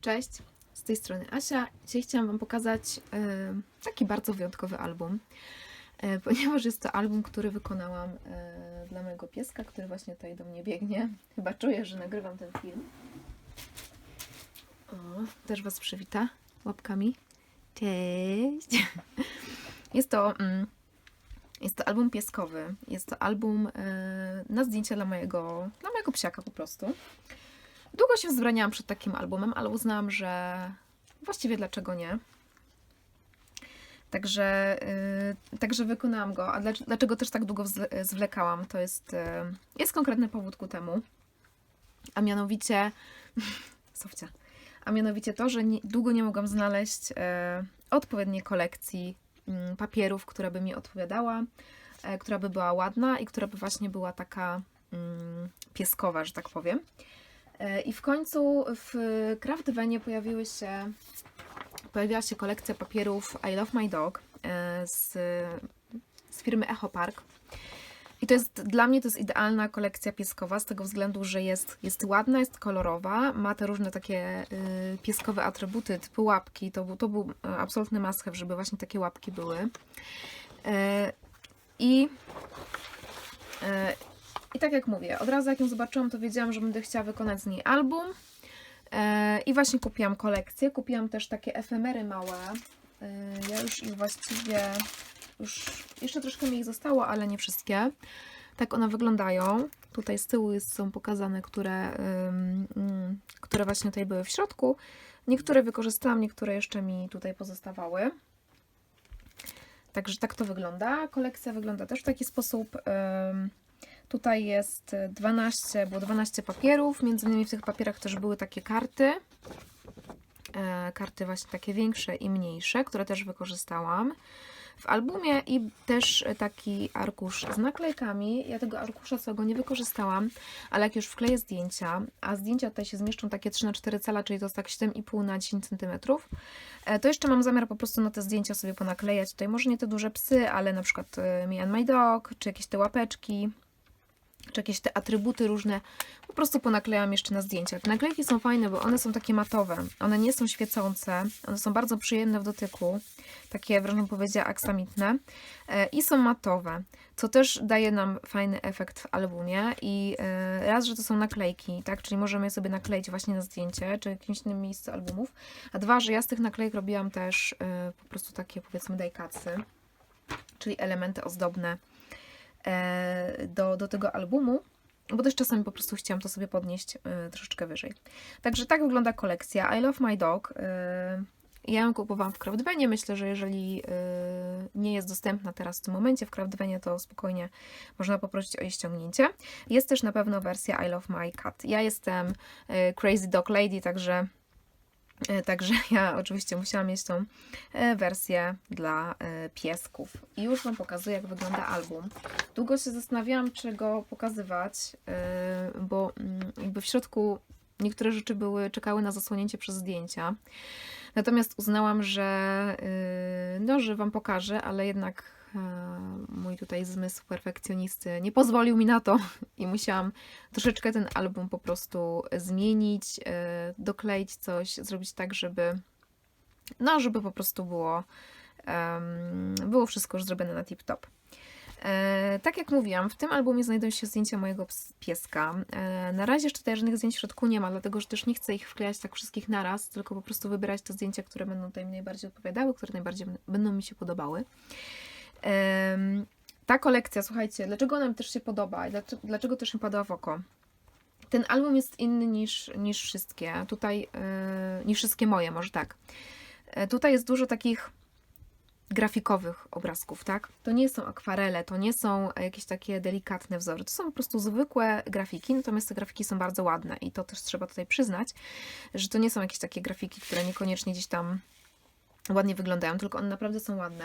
Cześć, z tej strony Asia. Dzisiaj chciałam Wam pokazać e, taki bardzo wyjątkowy album, e, ponieważ jest to album, który wykonałam e, dla mojego pieska, który właśnie tutaj do mnie biegnie. Chyba czuję, że nagrywam ten film. O, też Was przywita łapkami. Cześć! Jest to, mm, jest to album pieskowy. Jest to album na zdjęcia dla mojego, dla mojego psiaka po prostu. Długo się wzbraniałam przed takim albumem, ale uznałam, że właściwie dlaczego nie. Także, yy, także wykonałam go. A dlaczego, też tak długo zwlekałam? To jest, yy, jest konkretny powód ku temu. A mianowicie, Sofcia, a mianowicie to, że nie, długo nie mogłam znaleźć yy, odpowiedniej kolekcji yy, papierów, która by mi odpowiadała, yy, która by była ładna i która by właśnie była taka yy, pieskowa, że tak powiem. E, I w końcu w Craftwenie pojawiły się, pojawiła się kolekcja papierów I Love My Dog e, z, z firmy Echo Park. I to jest dla mnie to jest idealna kolekcja pieskowa z tego względu, że jest, jest ładna, jest kolorowa, ma te różne takie y, pieskowe atrybuty typu łapki. To był, to był e, absolutny must żeby właśnie takie łapki były. E, I i tak jak mówię, od razu jak ją zobaczyłam, to wiedziałam, że będę chciała wykonać z niej album. E, I właśnie kupiłam kolekcję. Kupiłam też takie efemery małe. E, ja już ich właściwie, już jeszcze troszkę mi ich zostało, ale nie wszystkie. Tak one wyglądają. Tutaj z tyłu jest, są pokazane, które, ym, które właśnie tutaj były w środku. Niektóre wykorzystałam, niektóre jeszcze mi tutaj pozostawały. Także tak to wygląda. Kolekcja wygląda też w taki sposób. Tutaj jest 12, było 12 papierów. Między innymi w tych papierach też były takie karty. E, karty właśnie takie większe i mniejsze, które też wykorzystałam w albumie i też taki arkusz z naklejkami. Ja tego arkusza całego nie wykorzystałam, ale jak już wkleję zdjęcia, a zdjęcia tutaj się zmieszczą takie 3 na 4 cala, czyli to jest tak 7,5 na 10 cm, to jeszcze mam zamiar po prostu na te zdjęcia sobie ponaklejać. Tutaj może nie te duże psy, ale na przykład e, me and my dog, czy jakieś te łapeczki, czy jakieś te atrybuty różne, po prostu ponaklejam jeszcze na zdjęcia. Te naklejki są fajne, bo one są takie matowe, one nie są świecące, one są bardzo przyjemne w dotyku, takie wręcz bym powiedziała aksamitne e, i są matowe, co też daje nam fajny efekt w albumie i e, raz, że to są naklejki, tak, czyli możemy je sobie nakleić właśnie na zdjęcie, czy w jakimś innym miejscu albumów, a dwa, że ja z tych naklejek robiłam też e, po prostu takie powiedzmy dajkacy, czyli elementy ozdobne, do, do tego albumu, bo też czasami po prostu chciałam to sobie podnieść e, troszeczkę wyżej. Także tak wygląda kolekcja I Love My Dog. E, ja ją kupowałam w Craftwenie. Myślę, że jeżeli e, nie jest dostępna teraz w tym momencie w Craftwenie, to spokojnie można poprosić o jej ściągnięcie. Jest też na pewno wersja I Love My Cat. Ja jestem e, Crazy Dog Lady, także E, Także ja oczywiście musiałam mieć tą e, wersję dla e, piesków. I już Wam pokazuję, jak wygląda album. Długo się zastanawiałam, czy go pokazywać, bo mm, jakby w środku niektóre rzeczy były, czekały na zasłonięcie przez zdjęcia. Natomiast uznałam, że, no, że Wam pokażę, ale jednak mój tutaj zmysł perfekcjonisty nie pozwolił mi na to i musiałam troszeczkę ten album po prostu zmienić, dokleić coś, zrobić tak, żeby no, żeby po prostu było było wszystko już zrobione na tip-top. E, tak jak mówiłam, w tym albumie znajdują się zdjęcia mojego pieska. E, na razie jeszcze tutaj żadnych zdjęć w środku nie ma, dlatego że też nie chcę ich wklejać tak wszystkich naraz, tylko po prostu wybierać te zdjęcia, które będą tutaj mi najbardziej odpowiadały, które najbardziej będą mi się podobały. Ta kolekcja, słuchajcie, dlaczego ona mi też się podoba i dlaczego też mi padła w oko? Ten album jest inny niż, niż wszystkie. Tutaj, yy, niż wszystkie moje, może tak. Yy, tutaj jest dużo takich grafikowych obrazków, tak? To nie są akwarele, to nie są jakieś takie delikatne wzory, to są po prostu zwykłe grafiki, natomiast te grafiki są bardzo ładne i to też trzeba tutaj przyznać, że to nie są jakieś takie grafiki, które niekoniecznie gdzieś tam ładnie wyglądają, tylko one naprawdę są ładne.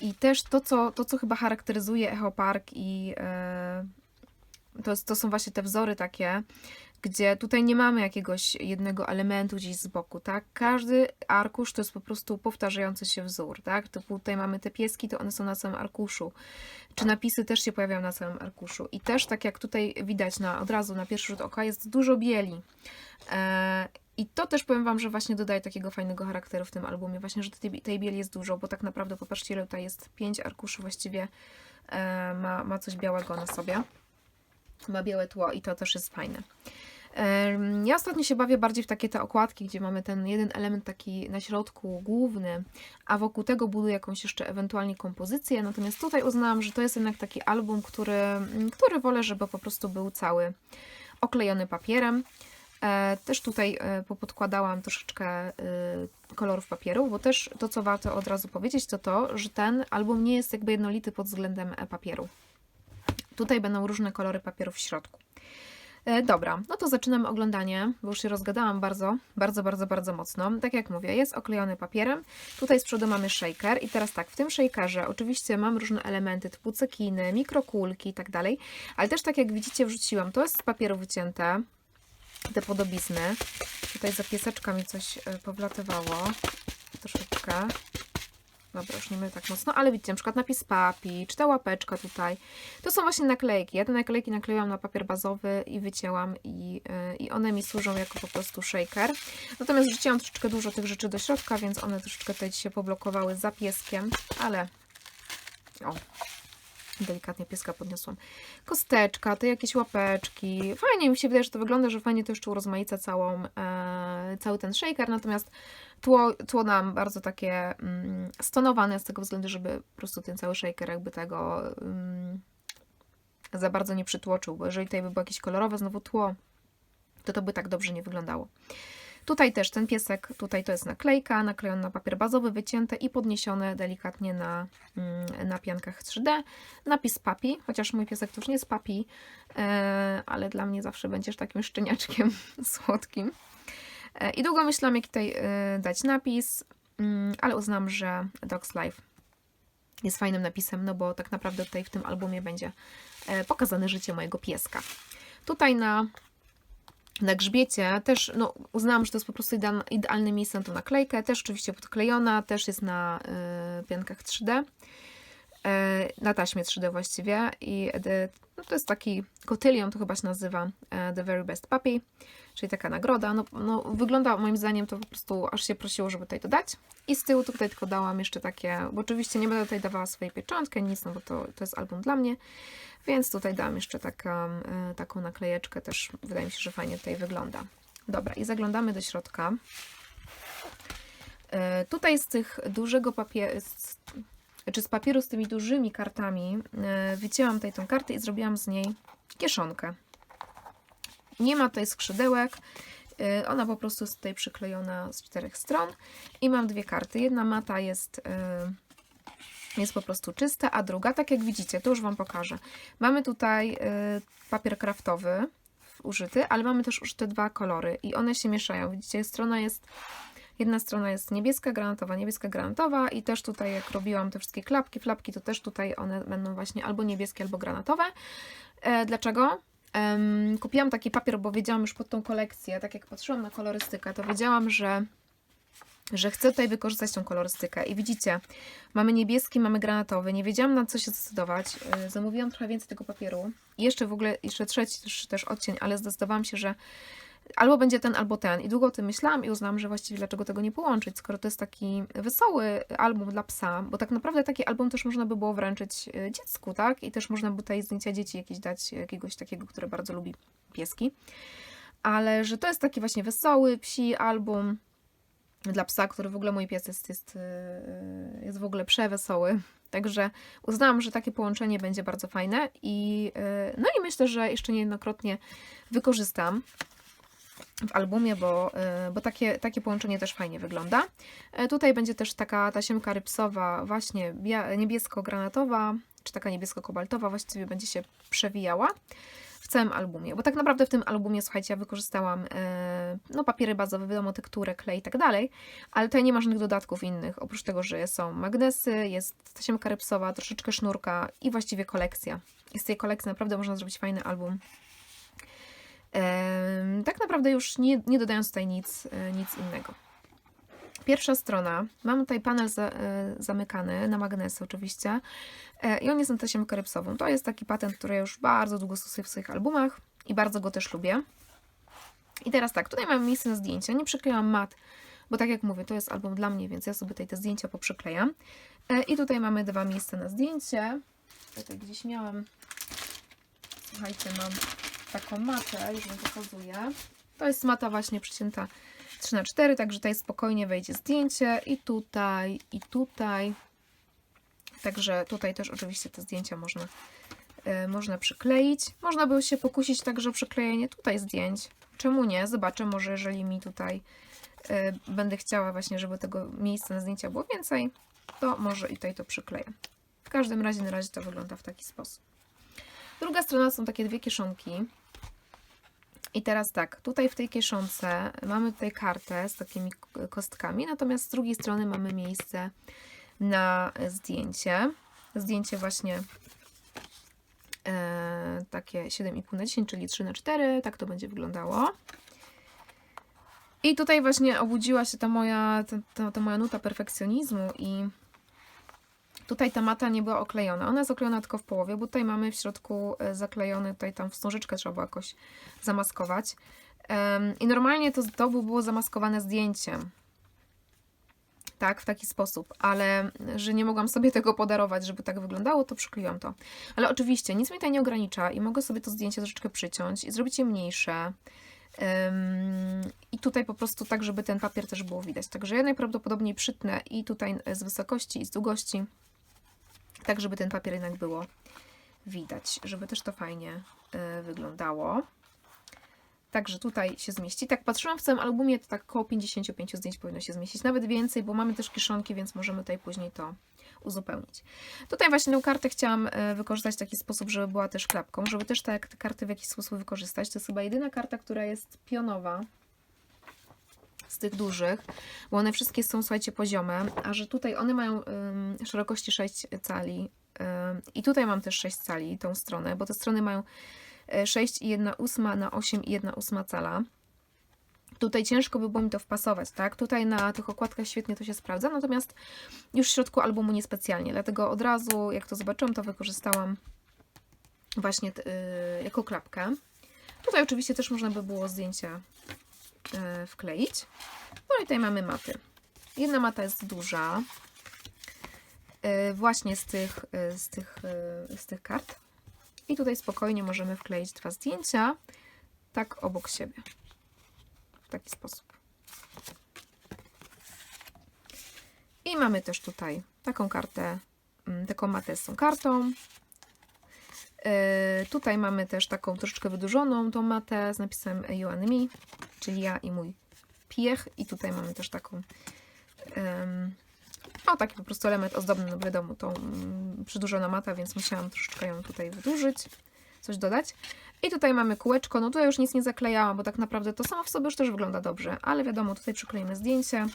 I też to, co, to, co chyba charakteryzuje Echo Park i yy, to, to są właśnie te wzory takie, gdzie tutaj nie mamy jakiegoś jednego elementu gdzieś z boku, tak? Każdy arkusz to jest po prostu powtarzający się wzór, tak? To tutaj mamy te pieski, to one są na całym arkuszu. Czy napisy też się pojawiają na całym arkuszu. I też tak jak tutaj widać na, od razu na pierwszy rzut oka jest dużo bieli. I to też powiem Wam, że właśnie dodaje takiego fajnego charakteru w tym albumie, właśnie, że tej, tej bieli jest dużo, bo tak naprawdę popatrzcie, ile tutaj jest pięć arkuszy właściwie e, ma, ma coś białego na sobie. Ma białe tło i to też jest fajne. Ja ostatnio się bawię bardziej w takie te okładki, gdzie mamy ten jeden element taki na środku główny, a wokół tego buduję jakąś jeszcze ewentualnie kompozycję. Natomiast tutaj uznałam, że to jest jednak taki album, który, który wolę, żeby po prostu był cały oklejony papierem. E, Też tutaj e, popodkładałam troszeczkę e, kolorów papieru, bo też to, co warto od razu powiedzieć, to to, że ten album nie jest jakby jednolity pod względem papieru. Tutaj będą różne kolory papieru w środku. Dobra, no to zaczynamy oglądanie, bo już się rozgadałam bardzo, bardzo, bardzo, bardzo mocno. Tak jak mówię, jest oklejony papierem. Tutaj z przodu mamy shaker i teraz tak, w tym shakerze oczywiście mam różne elementy typu cekiny, mikrokulki i tak dalej, ale też tak jak widzicie wrzuciłam, to jest z papieru wycięte, te podobizny. Tutaj za pieseczka mi coś e, powlatywało, troszeczkę. Dobra, już nie będę tak mocno, ale widzicie, na przykład napis papi, czy ta łapeczka tutaj. To są właśnie naklejki. Ja te naklejki nakleiłam na papier bazowy i wycięłam i, yy, i one mi służą jako po prostu shaker. Natomiast wrzuciłam troszeczkę dużo tych rzeczy do środka, więc one troszeczkę tutaj się poblokowały za pieskiem, ale o, delikatnie pieska podniosłam. Kosteczka, te jakieś łapeczki. Fajnie mi się wydaje, że to wygląda, że fajnie to jeszcze urozmaica całą, e, cały ten shaker, natomiast tło, tło nam bardzo takie mm, stonowane z tego względu, żeby po prostu ten cały shaker jakby tego mm, za bardzo nie przytłoczył, bo jeżeli tutaj by było jakieś kolorowe znowu tło, to to by tak dobrze nie wyglądało. Tutaj też ten piesek, tutaj to jest naklejka, naklejona na papier bazowy, wycięte i podniesione delikatnie na, mm, na piankach 3D. Napis papi, chociaż mój piesek to już nie jest papi, e, ale dla mnie zawsze będziesz takim szczeniaczkiem słodkim. E, I długo myślałam, jaki tutaj e, dać napis, mm, ale uznam, że Dogs Life jest fajnym napisem, no bo tak naprawdę tutaj w tym albumie będzie pokazane życie mojego pieska. Tutaj na, na grzbiecie też no, uznałam, że to jest po prostu idealne, miejsce na tą naklejkę. Też oczywiście podklejona, też jest na y, piankach 3D. E, Na taśmie 3D właściwie. I the, no, to jest taki cotillion, to chyba się nazywa e, The Very Best Puppy, czyli taka nagroda. No, no, wygląda moim zdaniem to po prostu aż się prosiło, żeby tutaj to dać. I z tyłu tutaj tylko dałam jeszcze takie, bo oczywiście nie będę tutaj dawała swojej pieczątki, nic, no bo to, to jest album dla mnie. Więc tutaj dałam jeszcze taka, e, taką naklejeczkę, też wydaje mi się, że fajnie tutaj wygląda. Dobra, i zaglądamy do środka. Tutaj z tych dużego papieru, czy z papieru z tymi dużymi kartami, e, wycięłam tutaj tą kartę i zrobiłam z niej kieszonkę. Nie ma tutaj skrzydełek, e, ona po prostu jest tutaj przyklejona z czterech stron i mam dwie karty. Jedna mata jest e, jest po prostu czysta, a druga, tak jak widzicie, to już Wam pokażę. Mamy tutaj papier kraftowy użyty, ale mamy też użyte dwa kolory i one się mieszają. Widzicie, strona jest, jedna strona jest niebieska, granatowa, niebieska, granatowa i też tutaj jak robiłam te wszystkie klapki, flapki, to też tutaj one będą właśnie albo niebieskie, albo granatowe. E, dlaczego? Kupiłam taki papier, bo wiedziałam już pod tą kolekcję, tak jak patrzyłam na kolorystykę, to wiedziałam, że że chcę tutaj wykorzystać tą kolorystykę. I widzicie, mamy niebieski, mamy granatowy. Nie wiedziałam na co się zdecydować. Yy, Zamówiłam trochę więcej tego papieru. I jeszcze w ogóle, jeszcze trzeci też, też odcień, ale zdecydowałam się, że albo będzie ten, albo ten. I długo o tym myślałam i uznałam, że właściwie dlaczego tego nie połączyć, skoro to jest taki wesoły album dla psa, bo tak naprawdę taki album też można by było wręczyć yy, dziecku, tak? I też można by tutaj zdjęcia dzieci jakieś dać, jakiegoś takiego, które bardzo lubi pieski. Ale że to jest taki właśnie wesoły, psi album, dla psa, który w ogóle mój pies jest, jest, yy, jest w ogóle przewesoły. Także uznałam, że takie połączenie będzie bardzo fajne i no i myślę, że jeszcze niejednokrotnie wykorzystam w albumie, bo, yy, bo takie, takie połączenie też fajnie wygląda. Yy, Tutaj będzie też taka tasiemka rypsowa, właśnie niebiesko-granatowa, czy taka niebiesko-kobaltowa, właściwie będzie się przewijała w całym albumie, bo tak naprawdę w tym albumie, słuchajcie, ja wykorzystałam e, no, papiery bazowe, wiadomo, tekturę, klej i tak dalej, ale tutaj nie ma żadnych dodatków innych, oprócz tego, że są magnesy, jest tasiemka rypsowa, troszeczkę sznurka i właściwie kolekcja. I z tej kolekcji naprawdę można zrobić fajny album. Tak naprawdę już nie, nie dodając tutaj nic, e, nic innego. Pierwsza strona, mam tutaj panel za, e, zamykany na magnesy oczywiście e, i on jest na tasiemkę rypsową. To jest taki patent, który ja już bardzo długo stosuję w swoich albumach i bardzo go też lubię. I teraz tak, tutaj mamy miejsce na zdjęcia. Nie przyklejam mat, bo tak jak mówię, to jest album dla mnie, więc ja sobie tutaj te zdjęcia poprzyklejam. I tutaj mamy dwa miejsca na zdjęcie. Tutaj gdzieś miałam, słuchajcie, mam taką matę, już Wam pokazuję. To jest mata właśnie przycięta 3 na 4 także tutaj spokojnie wejdzie zdjęcie i tutaj, i tutaj. Także tutaj też oczywiście te zdjęcia można, e, można przykleić. Można by się pokusić także przyklejenie tutaj zdjęć. Czemu nie? Zobaczę, może jeżeli mi tutaj e, będę chciała właśnie, żeby tego miejsca na zdjęcia było więcej, to może i tutaj to przykleję. W każdym razie na razie to wygląda w taki sposób. Druga strona są takie dwie kieszonki. I teraz tak, tutaj w tej kieszonce mamy tutaj kartę z takimi kostkami, natomiast z drugiej strony mamy miejsce na zdjęcie. Zdjęcie właśnie e, takie 7,5 na 10, czyli 3 na 4, tak to będzie wyglądało. I tutaj właśnie obudziła się ta moja, ta, ta, ta moja nuta perfekcjonizmu i tutaj ta mata nie była oklejona. Ona jest oklejona tylko w połowie, bo tutaj mamy w środku e, zaklejony, tutaj tam wstążeczkę trzeba było jakoś zamaskować. I normalnie to, to by było zamaskowane zdjęciem. Tak, w taki sposób, ale że nie mogłam sobie tego podarować, żeby tak wyglądało, to przykleiłam to. Ale oczywiście nic mi tutaj nie ogranicza i mogę sobie to zdjęcie troszeczkę przyciąć i zrobić je mniejsze. I tutaj po prostu tak, żeby ten papier też było widać. Także ja najprawdopodobniej przytnę i tutaj z wysokości i z długości, tak żeby ten papier jednak było widać, żeby też to fajnie y, wyglądało. Także tutaj się zmieści. Tak patrzyłam w całym albumie, to tak około 55 zdjęć powinno się zmieścić. Nawet więcej, bo mamy też kieszonki, więc możemy tutaj później to uzupełnić. Tutaj właśnie tę kartę chciałam e, wykorzystać w taki sposób, żeby była też klapką, żeby też tak te karty w jakiś sposób wykorzystać. To jest chyba jedyna karta, która jest pionowa z tych dużych, bo one wszystkie są, słuchajcie, poziome, a że tutaj one mają ym, szerokości 6 cali ym, i tutaj mam też 6 cali, tą stronę, bo te strony mają e, 6 i 1 ósma na 8 i 1 ósma cala. Tutaj ciężko by było mi to wpasować, tak? Tutaj na tych okładkach świetnie to się sprawdza, natomiast już w środku albumu niespecjalnie, dlatego od razu, jak to zobaczyłam, to wykorzystałam właśnie y, jako klapkę. Tutaj oczywiście też można by było zdjęcia y, wkleić. No i tutaj mamy maty. Jedna mata jest duża, y, właśnie z tych, y, z, tych, z tych kart. I tutaj spokojnie możemy wkleić dwa zdjęcia, tak obok siebie. W taki sposób. I mamy też tutaj taką kartę, mm, taką matę z tą kartą. Tutaj mamy też taką troszeczkę wydłużoną tą matę z napisem You and Me, czyli ja i mój piech. I tutaj mamy też taką ym, o, taki po prostu element ozdobny, no wiadomo, tą mm, przydłużona mata, więc musiałam troszeczkę ją tutaj wydłużyć, coś dodać. I tutaj mamy kółeczko, no tutaj już nic nie zaklejałam, bo tak naprawdę to samo w sobie już też wygląda dobrze, ale wiadomo, tutaj przykleimy zdjęcie.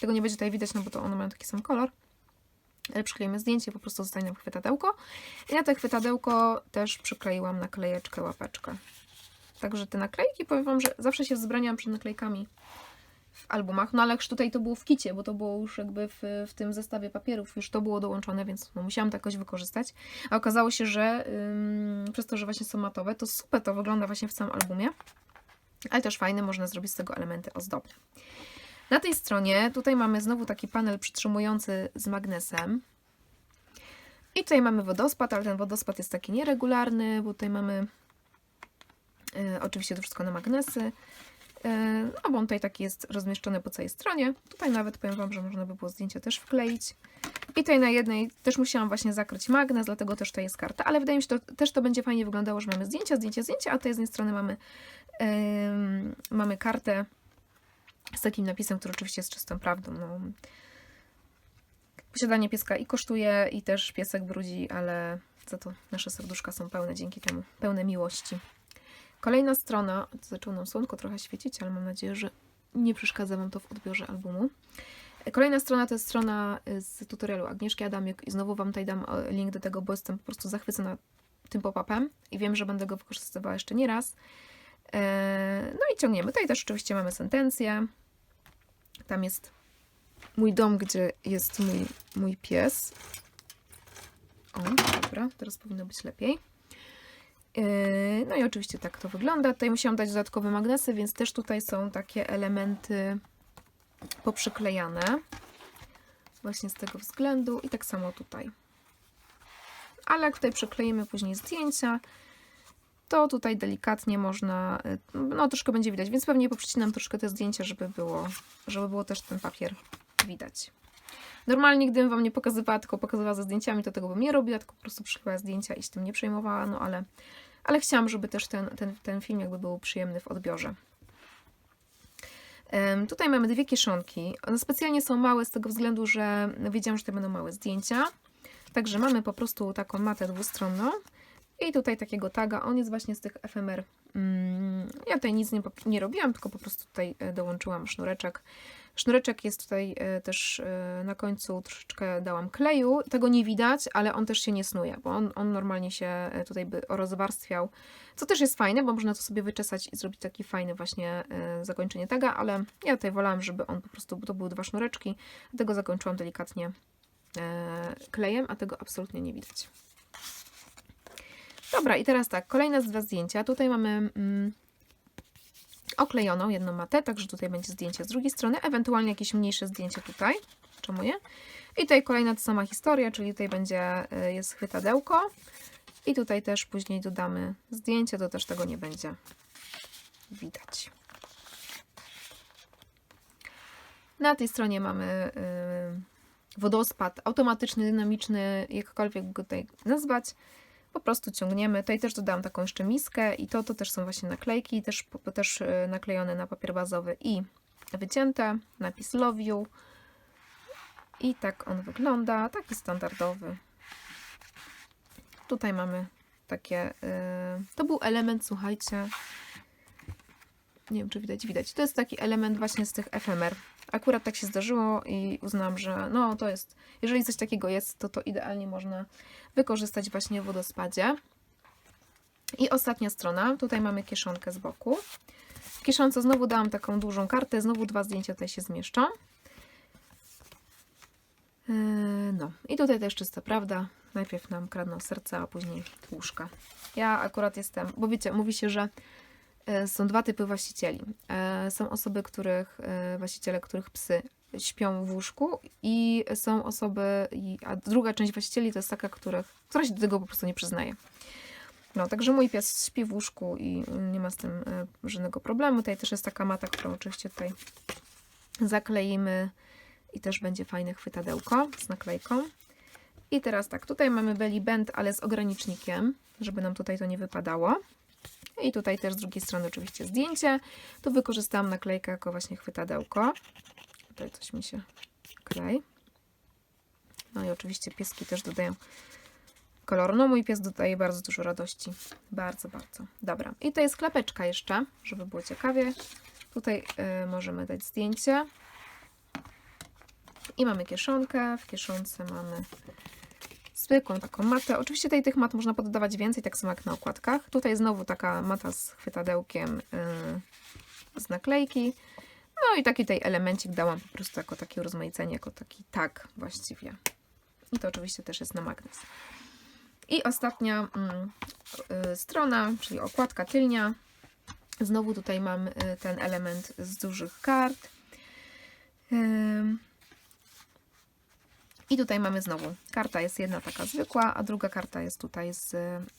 Tego nie będzie tutaj widać, no bo to one mają taki sam kolor. Ale przykleimy zdjęcie, po prostu zostanie nam chwytadełko. I na to chwytadełko też przykleiłam naklejeczkę, łapeczkę. Także te naklejki, powiem Wam, że zawsze się wzbraniam przed naklejkami w albumach, no ale tutaj to było w kicie, bo to było już jakby w, w tym zestawie papierów, już to było dołączone, więc no, musiałam to jakoś wykorzystać. A okazało się, że ym, przez to, że właśnie są matowe, to super to wygląda właśnie w całym albumie, ale też fajne, można zrobić z tego elementy ozdobne. Na tej stronie tutaj mamy znowu taki panel przytrzymujący z magnesem. I tutaj mamy wodospad, ale ten wodospad jest taki nieregularny, bo tutaj mamy oczywiście to wszystko na magnesy. No bo on tutaj taki jest rozmieszczony po całej stronie. Tutaj nawet powiem Wam, że można by było zdjęcie też wkleić. I tutaj na jednej też musiałam właśnie zakryć magnes, dlatego też tutaj jest karta. Ale wydaje mi się, że to, też to będzie fajnie wyglądało, że mamy zdjęcia, zdjęcie, zdjęcie, a tutaj z jednej strony mamy, em, mamy kartę z takim napisem, który oczywiście jest czystą prawdą. No. Posiadanie pieska i kosztuje, i też piesek brudzi, ale za to nasze serduszka są pełne dzięki temu, pełne miłości. Kolejna strona, zaczęło nam słonko trochę świecić, ale mam nadzieję, że nie przeszkadza Wam to w odbiorze albumu. Kolejna strona to jest strona z tutorialu Agnieszki Adamiuk i znowu Wam tutaj dam link do tego, bo jestem po prostu zachwycona tym pop-upem i wiem, że będę go wykorzystywała jeszcze nie raz. E, No i ciągniemy. Tutaj też oczywiście mamy sentencję. Tam jest mój dom, gdzie jest mój, mój pies. O, dobra, teraz powinno być lepiej. Yy, No i oczywiście tak to wygląda. Tutaj musiałam dać dodatkowe magnesy, więc też tutaj są takie elementy poprzyklejane. Właśnie z tego względu i tak samo tutaj. Ale jak tutaj przykleimy później zdjęcia, to tutaj delikatnie można, y, no troszkę będzie widać, więc pewnie poprzycinam troszkę te zdjęcia, żeby było, żeby było też ten papier widać. Normalnie, gdybym Wam nie pokazywała, tylko pokazywała ze zdjęciami, to tego bym nie robiła, tylko po prostu przyklejała zdjęcia i się tym nie przejmowała, no ale, ale chciałam, żeby też ten, ten, ten film jakby był przyjemny w odbiorze. Tutaj mamy dwie kieszonki. One specjalnie są małe z tego względu, że wiedziałam, że to będą małe zdjęcia. Także mamy po prostu taką matę dwustronną i tutaj takiego taga. On jest właśnie z tych efemer. Mm, Ja tutaj nic nie, nie robiłam, tylko po prostu tutaj e, dołączyłam sznureczek. Sznureczek jest tutaj e, też e, na końcu troszeczkę dałam kleju. Tego nie widać, ale on też się nie snuje, bo on, on normalnie się e, tutaj by rozwarstwiał. Co też jest fajne, bo można to sobie wyczesać i zrobić taki fajny właśnie zakończenie taga, ale ja tutaj wolałam, żeby on po prostu, to były dwa sznureczki, dlatego zakończyłam delikatnie klejem, a tego absolutnie nie widać. Dobra, i teraz tak, kolejne dwa zdjęcia. Tutaj mamy mm, oklejoną jedną matę, także tutaj będzie zdjęcie z drugiej strony, ewentualnie jakieś mniejsze zdjęcie tutaj, czemu nie? I tutaj kolejna ta sama historia, czyli tutaj będzie, y, jest chwytadełko i tutaj też później dodamy zdjęcie, to też tego nie będzie widać. Na tej stronie mamy y, wodospad automatyczny, dynamiczny, jakkolwiek go tutaj nazwać. Po prostu ciągniemy. Tutaj też dodałam taką jeszcze miskę i to, to też są właśnie naklejki, też, też y, naklejone na papier bazowy i wycięte. Napis Love You. I tak on wygląda, taki standardowy. Tutaj mamy takie, y, to był element, słuchajcie, nie wiem czy widać, widać. To jest taki element właśnie z tych efemer. Akurat tak się zdarzyło i uznałam, że no to jest, jeżeli coś takiego jest, to to idealnie można wykorzystać właśnie w wodospadzie. I ostatnia strona, tutaj mamy kieszonkę z boku. W kieszonce znowu dałam taką dużą kartę, znowu dwa zdjęcia tutaj się zmieszczą. Yy, No i tutaj też czysta prawda. Najpierw nam kradną serca, a później łóżka. Ja akurat jestem, bo wiecie, mówi się, że są dwa typy właścicieli. E, Są osoby, których, e, właściciele, których psy śpią w łóżku i są osoby, a druga część właścicieli to jest taka, których, która się do tego po prostu nie przyznaje. No, także mój pies śpi w łóżku i nie ma z tym e, żadnego problemu. Tutaj też jest taka mata, którą oczywiście tutaj zakleimy i też będzie fajne chwytadełko z naklejką. I teraz tak, tutaj mamy belly band, ale z ogranicznikiem, żeby nam tutaj to nie wypadało. I tutaj też z drugiej strony oczywiście zdjęcie. Tu wykorzystałam naklejkę jako właśnie chwytadełko. Tutaj coś mi się klei. No i oczywiście pieski też dodają koloru. No mój pies dodaje bardzo dużo radości. Bardzo, bardzo. Dobra. I to jest klapeczka jeszcze, żeby było ciekawie. Tutaj y, możemy dać zdjęcie. I mamy kieszonkę. W kieszonce mamy zwykłą taką matę. Oczywiście tutaj tych mat można poddawać więcej, tak samo jak na okładkach. Tutaj znowu taka mata z chwytadełkiem yy, z naklejki. No i taki tutaj elemencik dałam po prostu jako takie urozmaicenie, jako taki tag właściwie. I to oczywiście też jest na magnes. I ostatnia mm, y, strona, czyli okładka tylnia. Znowu tutaj mam y, ten element z dużych kart. Ym, I tutaj mamy znowu, karta jest jedna taka zwykła, a druga karta jest tutaj z,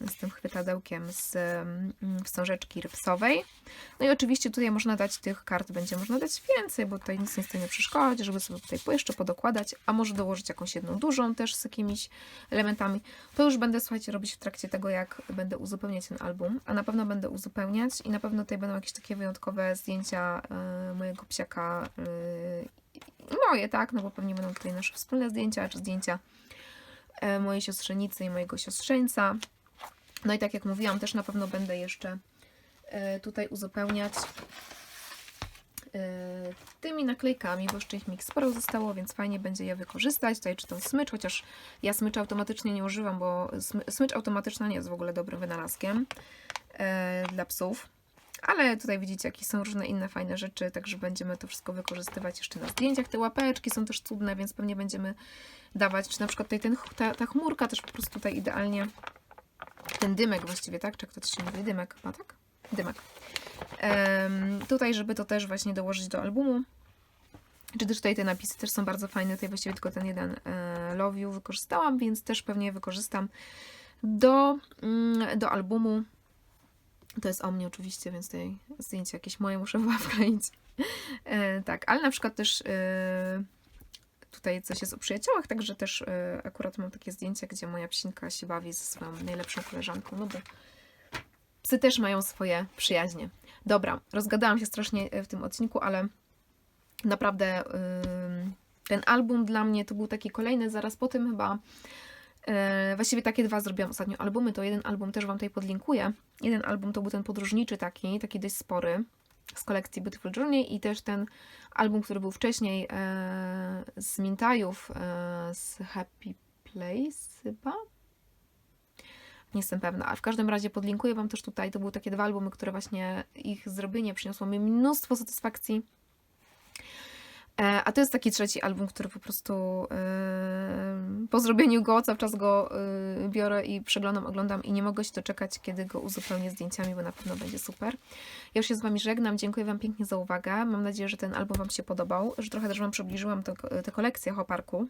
z tym chwytadełkiem z mm, wstążeczki rypsowej. No i oczywiście tutaj można dać tych kart, będzie można dać więcej, bo tutaj nic nie stanie przeszkodzić, żeby sobie tutaj jeszcze podokładać, a może dołożyć jakąś jedną dużą też z jakimiś elementami. To już będę, słuchajcie, robić w trakcie tego, jak będę uzupełniać ten album, a na pewno będę uzupełniać i na pewno tutaj będą jakieś takie wyjątkowe zdjęcia y, mojego psiaka i moje, tak, no bo pewnie będą tutaj nasze wspólne zdjęcia, czy zdjęcia e, mojej siostrzenicy i mojego siostrzeńca. No i tak jak mówiłam, też na pewno będę jeszcze e, tutaj uzupełniać e, tymi naklejkami, bo jeszcze ich mi sporo zostało, więc fajnie będzie je wykorzystać. Tutaj czy tą smycz, chociaż ja smycz automatycznie nie używam, bo smy- smycz automatyczna nie jest w ogóle dobrym wynalazkiem dla psów. Ale tutaj widzicie, jakie są różne inne fajne rzeczy, także będziemy to wszystko wykorzystywać jeszcze na zdjęciach. Te łapeczki są też cudne, więc pewnie będziemy dawać, czy na przykład tutaj ten, ta, ta chmurka też po prostu tutaj idealnie ten dymek właściwie, tak? Czy to się mówi? Dymek chyba, tak? Dymek. Em, tutaj, żeby to też właśnie dołożyć do albumu. Czy też tutaj te napisy też są bardzo fajne. Tutaj właściwie tylko ten jeden e, Love You wykorzystałam, więc też pewnie wykorzystam do, mm, do albumu. To jest o mnie oczywiście, więc tutaj zdjęcie jakieś moje muszę chyba wkleić. E, tak, ale na przykład też e, tutaj coś jest o przyjaciołach, także też e, akurat mam takie zdjęcie, gdzie moja psinka się bawi ze swoją najlepszą koleżanką, no bo psy też mają swoje przyjaźnie. Dobra, rozgadałam się strasznie e, w tym odcinku, ale naprawdę ym, ten album dla mnie to był taki kolejny, zaraz po tym chyba e, właściwie takie dwa zrobiłam ostatnio albumy, to jeden album też Wam tutaj podlinkuję. Jeden album to był ten podróżniczy taki, taki dość spory z kolekcji Beautiful Journey i też ten album, który był wcześniej e, z Mintajów, e, z Happy Place chyba? Nie jestem pewna, a w każdym razie podlinkuję Wam też tutaj, to były takie dwa albumy, które właśnie ich zrobienie przyniosło mi mnóstwo satysfakcji. E, A to jest taki trzeci album, który po prostu e, po zrobieniu go cały czas go e, biorę i przeglądam, oglądam i nie mogę się doczekać, kiedy go uzupełnię zdjęciami, bo na pewno będzie super. Ja już się z Wami żegnam, dziękuję Wam pięknie za uwagę. Mam nadzieję, że ten album Wam się podobał, że trochę też Wam przybliżyłam tę kolekcję Hoparku.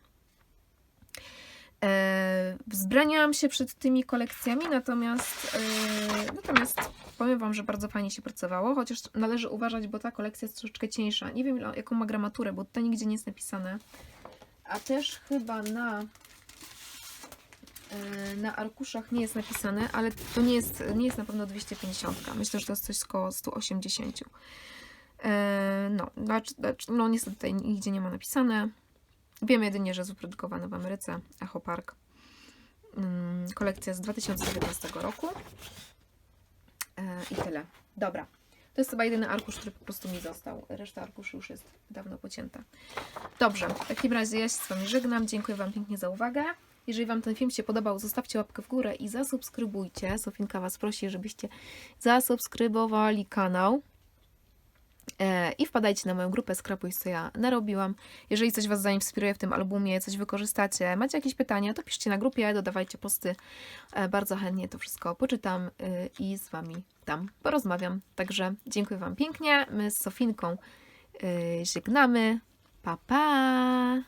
Wzbraniałam się przed tymi kolekcjami, natomiast, natomiast powiem Wam, że bardzo fajnie się pracowało, chociaż należy uważać, bo ta kolekcja jest troszeczkę cieńsza. Nie wiem, jaką ma gramaturę, bo tutaj nigdzie nie jest napisane. A też chyba na, e, na arkuszach nie jest napisane, ale to nie jest, nie jest na pewno 250. Myślę, że to jest coś około 180. E, No, no niestety tutaj nigdzie nie ma napisane. Wiem jedynie, że jest wyprodukowana w Ameryce, Echo Park. Mm, Kolekcja z 2019 roku. I tyle. Dobra. To jest chyba jedyny arkusz, który po prostu mi został. Reszta arkuszy już jest dawno pocięta. Dobrze, w takim razie ja się z Wami żegnam. Dziękuję Wam pięknie za uwagę. Jeżeli Wam ten film się podobał, zostawcie łapkę w górę i zasubskrybujcie. Sofinka Was prosi, żebyście zasubskrybowali kanał. E, I wpadajcie na moją grupę Skrapuj, co ja narobiłam. Jeżeli coś Was zainspiruje w tym albumie, coś wykorzystacie, macie jakieś pytania, to piszcie na grupie, dodawajcie posty. E, Bardzo chętnie to wszystko poczytam y, i z Wami tam porozmawiam. Także dziękuję Wam pięknie. My z Sofinką żegnamy. Pa, pa!